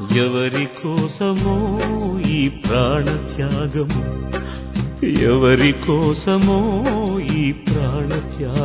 ఎవరి కోసమో ఈ ప్రాణత్యాగం? ఎవరి కోసమో ఈ ప్రాణత్యాగము?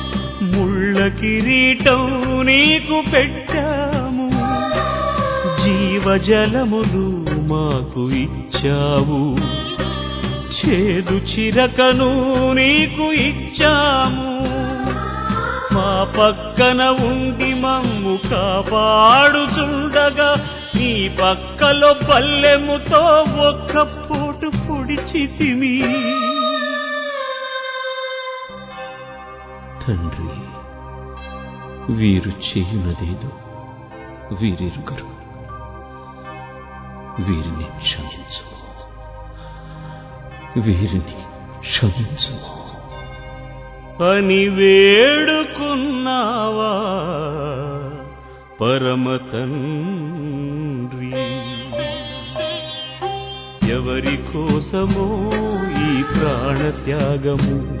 ముళ్ళ కిరీటం నీకు పెట్టాము. జీవజలములు మాకు ఇచ్చావు. చేదు చిరకను నీకు ఇచ్చాము. మా పక్కన ఉండి మమ్ము కాపాడుచుండగా నీ పక్కలో పల్లెముతో ఒక్క పూట పొడిచితిమి తండ్రి వీరు చేయునదేదో వీరిరుగరు. వీరిని క్షమించు. వీరిని క్షమించు. అని వేడుకున్నావా పరమ తండ్రి ఎవరి కోసమో ఈ ప్రాణత్యాగము?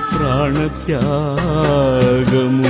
ప్రాణత్యాగము